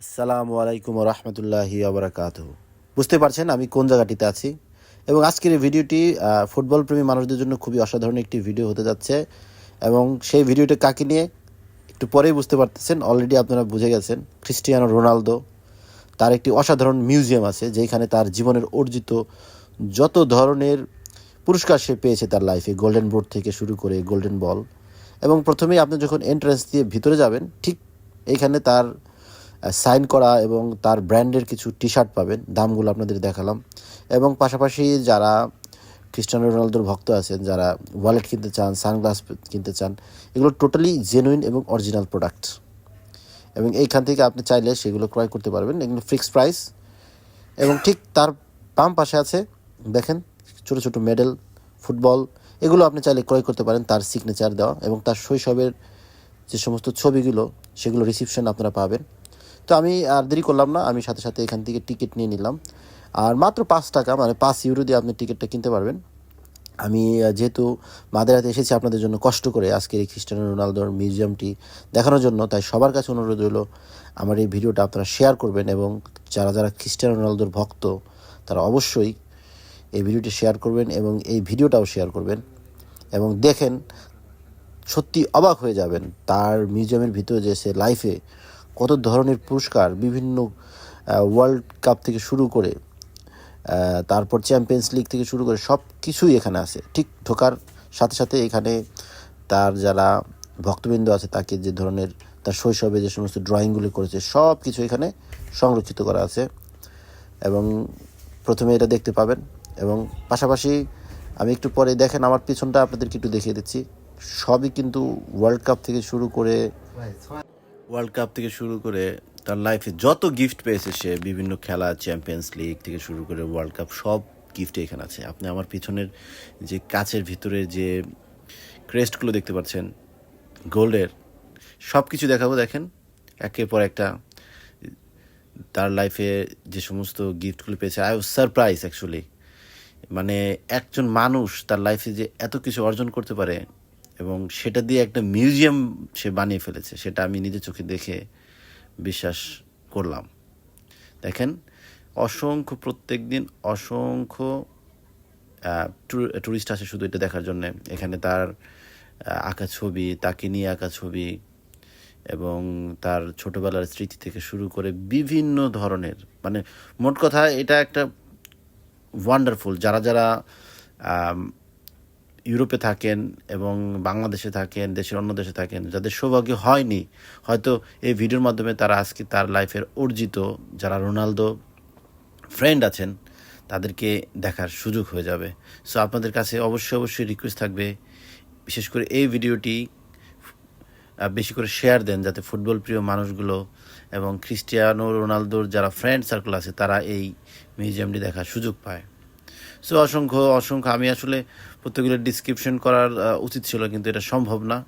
আসসালামু আলাইকুম রহমতুল্লাহি আবরাকাত বুঝতে পারছেন আমি কোন জায়গাটিতে আছি? এবং আজকের এই ভিডিওটি ফুটবল প্রেমী মানুষদের জন্য খুবই অসাধারণ একটি ভিডিও হতে যাচ্ছে। এবং সেই ভিডিওটি কাকে নিয়ে একটু পরেই বুঝতে পারতেছেন অলরেডি আপনারা বুঝে গেছেন, ক্রিস্টিয়ানো রোনালদো। তার একটি অসাধারণ মিউজিয়াম আছে, যেখানে তার জীবনের অর্জিত যত ধরনের পুরস্কার সে পেয়েছে তার লাইফে গোল্ডেন বোর্ড থেকে শুরু করে গোল্ডেন বল এবং প্রথমেই আপনি যখন এন্ট্রান্স দিয়ে ভিতরে যাবেন, ঠিক এইখানে তার সাইন করা এবং তার ব্র্যান্ডের কিছু টি শার্ট পাবেন। দামগুলো আপনাদের দেখালাম। এবং পাশাপাশি যারা ক্রিস্টিয়ানো রোনালদোর ভক্ত আছেন, যারা ওয়ালেট কিনতে চান সানগ্লাস কিনতে চান, এগুলো টোটালি জেনুইন এবং অরিজিনাল প্রোডাক্ট এবং এইখান থেকে আপনি চাইলে সেগুলো ক্রয় করতে পারবেন। এগুলো ফিক্সড প্রাইস এবং ঠিক তার বাম পাশে আছে, দেখেন, ছোট ছোট মেডেল ফুটবল এগুলো আপনি চাইলে ক্রয় করতে পারেন তার সিগনেচার দেওয়া। এবং তার শৈশবের যে সমস্ত ছবিগুলো, সেগুলো রিসিপশন আপনারা পাবেন। তো আমি আর দেরি করলাম না, আমি সাথে সাথে এখান থেকে টিকিট নিয়ে নিলাম। আর মাত্র পাঁচ টাকা মানে পাঁচ ইউরো দিয়ে আপনি টিকিটটা কিনতে পারবেন। আমি যেহেতু মাদেরাতে এসেছি আপনাদের জন্য কষ্ট করে আজকের এই খ্রিস্টানো রোনালদোর মিউজিয়ামটি দেখানোর জন্য, তাই সবার কাছে অনুরোধ হলো আমার এই ভিডিওটা আপনারা শেয়ার করবেন এবং যারা যারা খ্রিস্টানো রোনালদোর ভক্ত, তারা অবশ্যই এই ভিডিওটি শেয়ার করবেন এবং এই ভিডিওটাও শেয়ার করবেন। এবং দেখেন, সত্যি অবাক হয়ে যাবেন, তার মিউজিয়ামের ভিতরে যে সে লাইফে কত ধরনের পুরস্কার বিভিন্ন ওয়ার্ল্ড কাপ থেকে শুরু করে তারপর চ্যাম্পিয়ন্স লিগ থেকে শুরু করে সব কিছুই এখানে আছে। ঠিক ঢোকার সাথে সাথে এখানে তার যারা ভক্তবৃন্দ আছে, তাকে যে ধরনের তার শৈশবে যে সমস্ত ড্রয়িংগুলি করেছে, সব কিছু এখানে সংরক্ষিত করা আছে। এবং প্রথমে এটা দেখতে পাবেন এবং পাশাপাশি আমি একটু পরে দেখেন, আমার পিছনটা আপনাদেরকে একটু দেখিয়ে দিচ্ছি। সবই কিন্তু ওয়ার্ল্ড কাপ থেকে শুরু করে ওয়ার্ল্ড কাপ থেকে শুরু করে তার লাইফে যত গিফট পেয়েছে সে, বিভিন্ন খেলা চ্যাম্পিয়ন্স লিগ থেকে শুরু করে ওয়ার্ল্ড কাপ সব গিফট এখানে আছে। আপনি আমার পিছনের যে কাচের ভিতরে যে ক্রেস্টগুলো দেখতে পাচ্ছেন গোল্ডের সব কিছু দেখাবো, দেখেন। একের পর একটা তার লাইফে যে সমস্ত গিফটগুলো পেয়েছে আই ওয়াজ সারপ্রাইজ অ্যাকচুয়ালি মানে একজন মানুষ তার লাইফে যে এত কিছু অর্জন করতে পারে এবং সেটা দিয়ে একটা মিউজিয়াম সে বানিয়ে ফেলেছে, সেটা আমি নিজে চোখে দেখে বিশ্বাস করলাম। দেখেন, অসংখ্য প্রত্যেক দিন অসংখ্য ট্যুরিস্ট আসে শুধু এটা দেখার জন্য। এখানে তার আঁকা ছবি, তাকে নিয়ে আঁকা ছবি এবং তার ছোটোবেলার স্মৃতি থেকে শুরু করে বিভিন্ন ধরনের। মানে মোট কথা এটা একটা ওয়ান্ডারফুল যারা যারা ইউরোপে থাকেন এবং বাংলাদেশে থাকেন, দেশের অন্য দেশে থাকেন, যাদের সৌভাগ্য হয়নি, হয়তো এই ভিডিওর মাধ্যমে তারা আজকে তার লাইফের অর্জিত যারা রোনালদো ফ্রেন্ড আছেন, তাদেরকে দেখার সুযোগ হয়ে যাবে। সো আপনাদের কাছে অবশ্যই অবশ্যই রিকোয়েস্ট থাকবে, বিশেষ করে এই ভিডিওটি বেশি করে শেয়ার দেন যাতে ফুটবল প্রিয় মানুষগুলো এবং ক্রিস্টিয়ানো রোনালদোর যারা ফ্রেন্ড সার্কেল আছে, তারা এই মিউজিয়ামটি দেখার সুযোগ পায়। সো অসংখ্য অসংখ্য আমি আসলে প্রত্যেকগুলো ডিসক্রিপশন করার উচিত ছিল কিন্তু এটা সম্ভব না।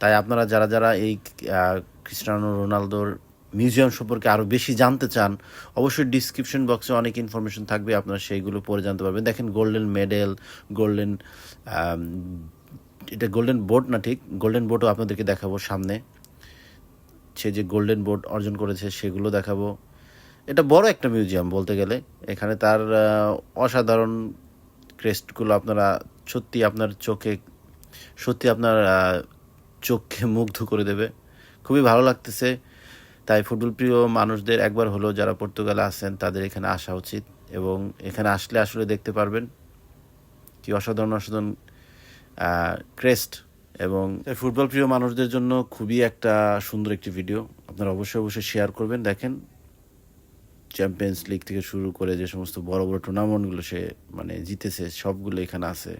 তাই আপনারা যারা যারা এই আহ, ক্রিস্টিয়ানো রোনালদোর মিউজিয়াম সম্পর্কে আরও বেশি জানতে চান অবশ্যই ডিসক্রিপশন বক্সে অনেক ইনফরমেশন থাকবে আপনারা সেইগুলো পরে জানতে পারবেন। দেখেন গোল্ডেন মেডেল গোল্ডেন এটা গোল্ডেন বোর্ড না ঠিক গোল্ডেন বোর্ডও আপনাদেরকে দেখাবো সামনে। সে যে গোল্ডেন বোর্ড অর্জন করেছে সেগুলো দেখাবো। এটা বড় একটা মিউজিয়াম বলতে গেলে। এখানে তার অসাধারণ ক্রেস্টগুলো আপনারা সত্যি আপনার চোখে সত্যি আপনার চোখকে মুগ্ধ করে দেবে। খুবই ভালো লাগতেছে। তাই ফুটবল প্রিয় মানুষদের একবার হলো যারা পর্তুগালে আছেন, তাদের এখানে আসা উচিত এবং এখানে আসলে আসলে দেখতে পারবেন কি অসাধারণ অসাধারণ ক্রেস্ট এবং ফুটবল প্রিয় মানুষদের জন্য খুবই একটা সুন্দর একটি ভিডিও। আপনারা অবশ্যই অবশ্যই শেয়ার করবেন, দেখেন। চ্যাম্পিয়ন্স লিগ থেকে শুরু করে যে সমস্ত বড় বড় টুর্নামেন্টগুলো সে মানে জিতেছে, সবগুলো এখানে আছে।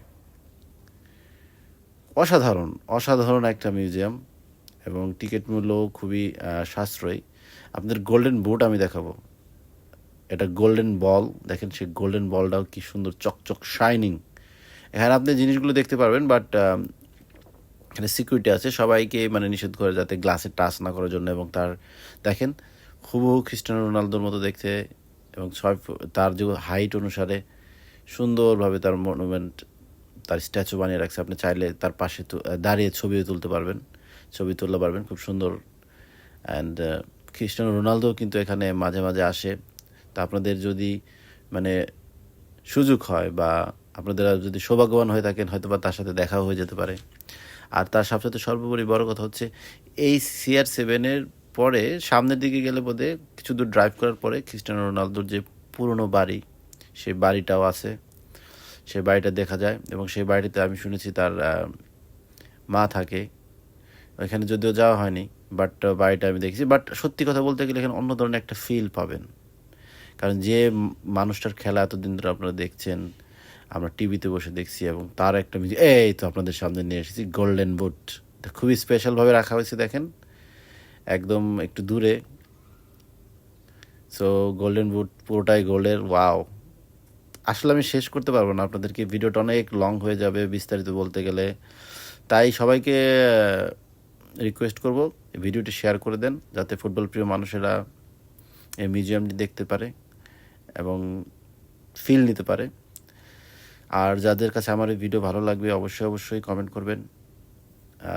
অসাধারণ অসাধারণ একটা মিউজিয়াম এবং টিকিট মূল্য খুবই সাশ্রয়ী। আপনাদের গোল্ডেন বুট আমি দেখাবো। এটা গোল্ডেন বল দেখেন সেই গোল্ডেন বলটাও কি সুন্দর, চকচক শাইনিং এখানে আপনি জিনিসগুলো দেখতে পারবেন বাট এখানে সিকিউরিটি আছে। সবাইকে মানে নিষেধ করে যাতে গ্লাসে টাচ না করার জন্য এবং তার, দেখেন হুবহু খ্রিস্টানো রোনালদোর মতো দেখতে এবং ছয় তার যে হাইট অনুসারে সুন্দরভাবে তার মনুমেন্ট তার স্ট্যাচু বানিয়ে রাখছে। আপনি চাইলে তার পাশে দাঁড়িয়ে ছবিও তুলতে পারবেন, ছবি তুলতে পারবেন। খুব সুন্দর। অ্যান্ড খ্রিস্টানো রোনালদো কিন্তু এখানে মাঝে মাঝে আসে। তা আপনাদের যদি মানে সুযোগ হয় বা আপনাদের যদি সৌভাগ্যবান হয়ে থাকেন হয়তো বা তার সাথে দেখাও হয়ে যেতে পারে। আর তার সবসাথে সর্বোপরি বড় কথা হচ্ছে, এই সিআর সেভেনের পরে সামনের দিকে গেলে বোধে কিছু দূর ড্রাইভ করার পরে খ্রিস্টানো রোনালদোর যে পুরনো বাড়ি, সেই বাড়িটাও আছে। সেই বাড়িটা দেখা যায় এবং সেই বাড়িতে আমি শুনেছি তার মা থাকে। ওইখানে যদিও যাওয়া হয়নি বাট বাড়িটা আমি দেখেছি। বাট সত্যি কথা বলতে গেলে এখানে অন্য ধরনের একটা ফিল পাবেন। কারণ যে মানুষটার খেলা এতদিন ধরে আপনারা দেখছেন, আমরা টিভিতে বসে দেখছি এবং তার একটা এই তো আপনাদের সামনে নিয়ে এসেছি গোল্ডেন বুট খুবই স্পেশালভাবে রাখা হয়েছে, দেখেন। একদম একটু দূরে। সো গোল্ডেন বুট পুরোটাই গোল্ডের ওয়াও আসলে আমি শেষ করতে পারব না আপনাদেরকে, ভিডিওটা অনেক লং হয়ে যাবে বিস্তারিত বলতে গেলে। তাই সবাইকে রিকোয়েস্ট করব, ভিডিওটি শেয়ার করে দেন, যাতে ফুটবল প্রিয় মানুষেরা এই মিউজিয়ামটি দেখতে পারে এবং ফিল নিতে পারে। আর যাদের কাছে আমার এই ভিডিও ভালো লাগবে, অবশ্যই অবশ্যই কমেন্ট করবেন।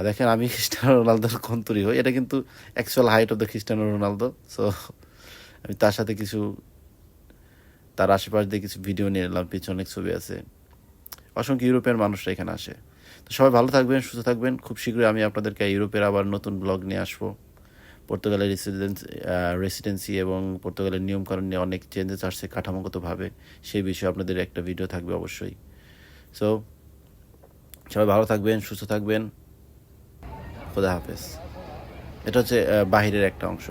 দেখেন আমি খ্রিস্টানো রোনালদোর কন্তরি হই। এটা কিন্তু actual height of the Cristiano Ronaldo so আমি তার সাথে কিছু, তার আশেপাশ দিয়ে কিছু ভিডিও নিয়ে এলাম পিছনে অনেক ছবি আছে। অসংখ্য ইউরোপিয়ান মানুষরা এখানে আসে। তো সবাই ভালো থাকবেন, সুস্থ থাকবেন। খুব শীঘ্রই আমি আপনাদেরকে ইউরোপের আবার নতুন ব্লগ নিয়ে আসব। পর্তুগালের রেসিডেন্সি রেসিডেন্সি এবং পর্তুগালের নিয়মকানুন নিয়ে অনেক চেঞ্জেস আসছে কাঠামোগতভাবে। সেই বিষয়ে আপনাদের একটা ভিডিও থাকবে অবশ্যই। সো সবাই ভালো থাকবেন, সুস্থ থাকবেন। খোদা হাফেজ। এটা হচ্ছে বাহিরের একটা অংশ।